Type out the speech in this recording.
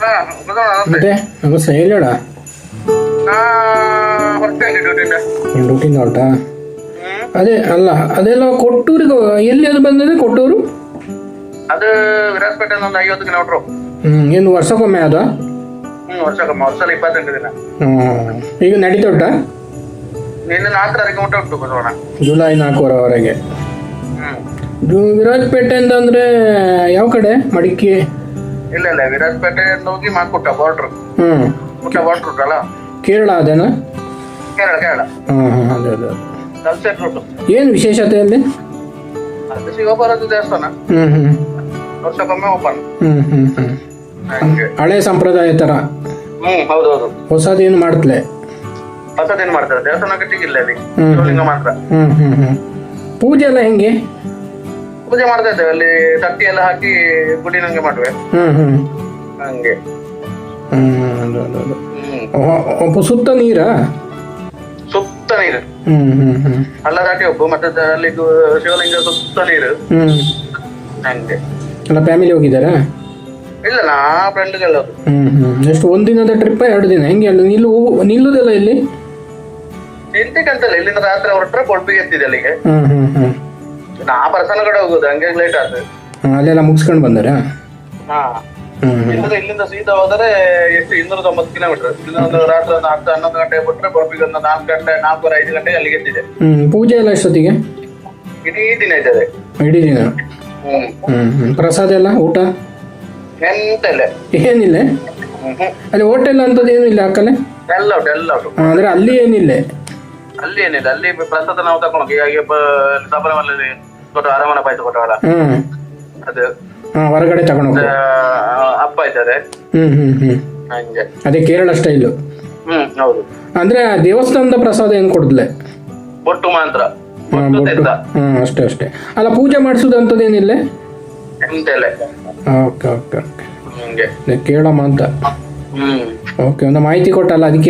ಮತ್ತೆ? ನಮಸ್ತೆ ಹೇಳೋಣ ಡ್ಯೂಟಿಂದ ಹೊರಟಾ ಹ್ಮ್. ಅದೇ ಅಲ್ಲ ಅದೆಲ್ಲ ಕೊಟ್ಟೂರಿಗೆ ಎಲ್ಲಿ ಅದು ಬಂದಿದೆ ಕೊಟ್ಟೂರು? ಅದು ವಿರಾಜಪೇಟೆಯಿಂದ ಒಂದು ಐವತ್ತು ಕಿಲೋಮೀಟ್ರು. ಹ್ಞೂ ಏನು ವರ್ಷಕ್ಕೊಮ್ಮೆ ಅದ? ಹ್ಮ್ ವರ್ಷಕ್ಕೊಮ್ಮೆ. ವರ್ಷದಲ್ಲಿ ಇಪ್ಪತ್ತೆಂಟು ದಿನ. ಹ್ಞೂ ಈಗ ನಡೀತಾ ನಿನ್ನೆ ನಾಲ್ಕು ತಾರೀಕು ಮಟ್ಟ ಉಂಟು ಬಸವಣ್ಣ. ಜುಲೈ ನಾಲ್ಕುವರೆವರೆಗೆ. ಹ್ಮ್. ವಿರಾಜಪೇಟೆಯಿಂದ ಅಂದರೆ ಯಾವ ಕಡೆ? ಮಡಿಕೆ ಇಲ್ಲ ಇಲ್ಲ ವಿರಾಜಪೇಟೆಯಿಂದ ಹೋಗಿ ಮಾಡ್ಕೊಟ್ಟ ಬಾರ್ಡ್ರ್ ಕುಟ್ಟ ಬಾರ್ಡ್ರ್ ಉಂಟಲ್ಲ? ಕೇರಳ ಅದೇನಾ? ಕೇರಳ ಕೇರಳ. ಅದೇ ಅದೇ ಕಲ್ಸೆಟ್ ರೂಟ್ ಏನು ವಿಶೇಷತೆ ಅಲ್ಲಿ? ಅದು ಶಿವಪುರದ ದೇವಸ್ಥಾನ. ವರ್ಷಕ್ಕೊಮ್ಮೆ ಓಪನ್ ಹಳೆ ಸಂಪ್ರದಾಯ ತರ. ಹ್ಮ್ ಹೌದೌದು. ಹೊಸದೇನು ಮಾಡ್ತಲೆ? ಹೊಸದೇನು ಮಾಡ್ತಾರೆ? ದೇವಸ್ಥಾನ ಕಟ್ಟಿಗಿಲ್ಲ ಅಲ್ಲಿ. ಹ್ಮ್. ಶಿವಲಿಂಗ ಮಾತ್ರ. ಹ್ಞೂ ಹ್ಞೂ ಹ್ಞೂ ಪೂಜೆ ಎಲ್ಲ ಹೆಂಗೆ? ಪೂಜೆ ಮಾಡ್ತಾ ಇದ್ದೇವೆ. ಅಲ್ಲಿ ತಟ್ಟಿ ಎಲ್ಲ ಹಾಕಿ ಗುಡಿ ನಂಗೆ ಮಾಡುವೆ. ಹ್ಞೂ ಹ್ಞೂ ಹಂಗೆ. ಹ್ಮ್ ಸುತ್ತ ನೀರಾ? ಸುತ್ತ ನೀರು. ಅಲ್ಲ ದಾಟಿ ಹೋಗು ಮತ್ತೆ ಅಲ್ಲಿ ಶಿವಲಿಂಗ ಸುತ್ತ ನೀರು. ಹಂಗೆ. ಎಲ್ಲ ಫ್ಯಾಮಿಲಿ ಹೋಗಿದ್ದಾರಾ? ಇಲ್ಲ ನಾ ಫ್ರೆಂಡ್ಗೆಲ್ಲ ಹ್ಞೂ ಎಷ್ಟು ಒಂದು ದಿನದ ಟ್ರಿಪ್ಪ ಎರಡು ದಿನ? ಹೆಂಗೆ ಅಲ್ಲಿ ನಿಲ್ಲು ನಿಲ್ಲುವುದಿಲ್ಲ ಇಲ್ಲಿ. ಎಂಟಕ್ಕಂತಲ್ಲ ಇಲ್ಲಿಂದ ರಾತ್ರಿ ಹೊರಟ್ರೆ ಕೊಡ್ಬಿಗೆ ಎತ್ತಿದೆ ಅಲ್ಲಿಗೆ. ಹ್ಮ್ ಹ್ಮ್ ಹ್ಞೂ ನಾ ಪರ್ಸನ್ ಕಡೆ ಹೋಗುದು ಹಂಗೆ ಲೇಟ್ ಹಾಂ ಅಲ್ಲೆಲ್ಲ ಮುಗಿಸ್ಕೊಂಡು ಬಂದಾರಾ? ಹಾ. ಇಲ್ಲಿಂದ ಇಲ್ಲಿಂದ ಸೀದಾ ಹೋದರೆ ಎಷ್ಟು ಇನ್ನೂರ ತೊಂಬತ್ತು ಕಿಲೋಮೀಟರ್ ಇಲ್ಲಿಂದ ಒಂದು ರಾತ್ರಿ ಒಂದು ಹತ್ತು ಹನ್ನೊಂದು ಗಂಟೆ ಬಿಟ್ರೆ ಕೊಳ್ಪಿಗೆ ಒಂದು ನಾಲ್ಕು ಗಂಟೆ ನಾಲ್ಕೂವರೆ ಐದು ಗಂಟೆಗೆ ಅಲ್ಲಿಗೆ ಎತ್ತಿದೆ ಹ್ಞೂ ಪೂಜೆ ಎಲ್ಲ ಎಷ್ಟೊತ್ತಿಗೆ? ಇಡೀ ದಿನ ಇದ್ದದೆ ಇಡೀ ದಿನ? ಹ್ಮ್. ಪ್ರಸಾದ ಎಲ್ಲ ಊಟ? ಎಂತ ಇಲ್ಲ. ಏನಿಲ್ಲ? ಹ್ಮ್ ಹ್ಮ್. ಅಲ್ಲಿ ಹೋಟೆಲ್ ಅಂತದ್ದು ಏನು ಇಲ್ಲ ಅಕ್ಕಲೆ ಎಲ್ಲ ಉಂಟು ಎಲ್ಲ ಉಂಟು. ಹಾಂ ಅಲ್ಲಿ ಏನಿಲ್ಲ. ಅಲ್ಲಿ ಏನಿಲ್ಲ ಅಲ್ಲಿ ಪ್ರಸಾದ ನಾವು ತಕೊಂಡು ಹೋಗಿ ಸಬರಮಲ್ಲಿ ಕೊಟ್ಟು ಅರಮನೆ ಪಾಯ್ತು ಕೊಟ್ಟವಲ್ಲ ಹ್ಞೂ ಅದು. ಹೊರಗಡೆ ತಗೊಂಡು ಅಪ್ಪ ಇದ್ದಾರೆ. ಹ್ಮ್ ಹ್ಮ್ ಹಂಗೆ. ಅದೇ ಕೇರಳ ಸ್ಟೈಲು ಹ್ಮ್ ಹೌದು. ಅಂದ್ರೆ ದೇವಸ್ಥಾನದ ಪ್ರಸಾದ ಏನ್ ಕೊಡದ್ಲೆ? ಬೊಟ್ಟು ಮಾತ್ರ. ಹಾಂ ಬೊಟ್ಟು ಬೊಟ್ಟು ಅಷ್ಟೇ ಅಷ್ಟೇ. ಅಲ್ಲ ಪೂಜೆ ಮಾಡಿಸೋದು ಅಂಥದ್ದೇನಿಲ್ಲ ಎಂತ ಇಲ್ಲ ಓಕೆ ಓಕೆ. ಕೇಳಮ್ಮ ಅಂತ ಹ್ಮ್. ಓಕೆ ಒಂದು ಮಾಹಿತಿ ಕೊಟ್ಟಲ್ಲ ಅದಕ್ಕೆ